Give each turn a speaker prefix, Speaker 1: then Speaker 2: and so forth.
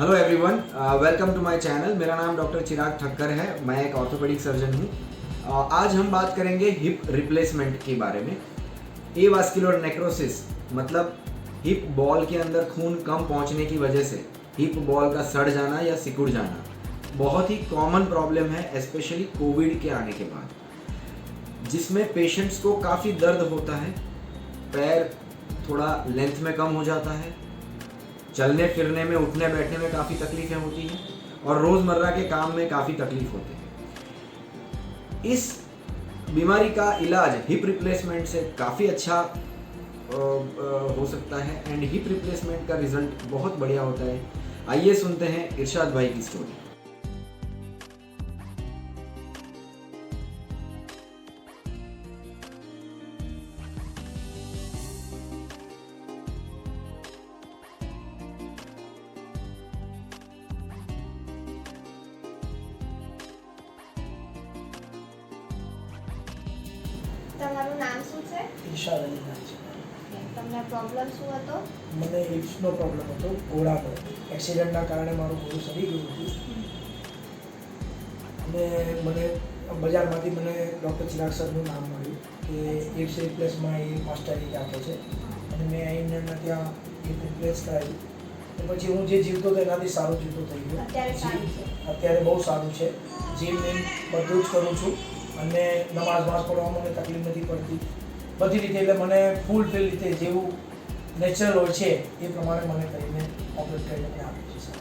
Speaker 1: Hello everyone welcome to my channel मेरा नाम doctor चिराग ठक्कर है मैं एक ऑर्थोपेडिक सर्जन हूँ। Uh, आज हम बात करेंगे हिप रिप्लेसमेंट के बारे में। ए वास्कुलर नेक्रोसिस मतलब हिप बॉल के अंदर खून कम पहुँचने की वजह से हिप बॉल का सड़ जाना या सिकुड़ जाना। बहुत ही कॉमन प्रॉब्लम है स्पेशली कोविड के आने के बाद। जिसमें पेशेंट्स को काफ़ी दर्द होता है पैर थोड़ा लेंथ में कम हो जाता है चलने, फिरने में, उठने, बैठने में काफ़ी तकलीफें होती हैं और रोज़मर्रा के काम में काफ़ी तकलीफ़ होते हैं। इस बीमारी का इलाज हिप रिप्लेसमेंट से काफ़ी अच्छा हो सकता है एंड हिप रिप्लेसमेंट का रिज़ल्ट बहुत बढ़िया होता है। आइए सुनते हैं इरशाद भाई की स्टोरी
Speaker 2: તમારું નામ શું છે?
Speaker 3: અલી નામ છે.
Speaker 2: તમને પ્રોબ્લેમ શું હતો?
Speaker 3: મને હિપ્સનો પ્રોબ્લેમ હતો ઘોડાનો. એક્સિડન્ટના કારણે મારું ઘોડું સડી ગયું હતું. અને મને બજારમાંથી મને ડૉક્ટર ચિરાગ સરનું નામ મળ્યું કે હિપ્સ રિપ્લેસમાં એ માસ્ટર આપે છે. અને મેં એમના ત્યાં હિપ રિપ્લેસ કરાવી. પછી હું જે જીવતો હતો એનાથી સારું જીવતો થઈ ગયો.
Speaker 2: અત્યારે
Speaker 3: અત્યારે બહુ સારું છે. જીમ બધું જ કરું છું. અને નમાઝ વાસ પડવામાં મને તકલીફ નથી પડતી. બધી રીતે એટલે મને ફૂલ ફિલ રીતે જેવું નેચરલ હોય છે એ પ્રમાણે મને કરીને ઓપરેટ કરીને આપે છે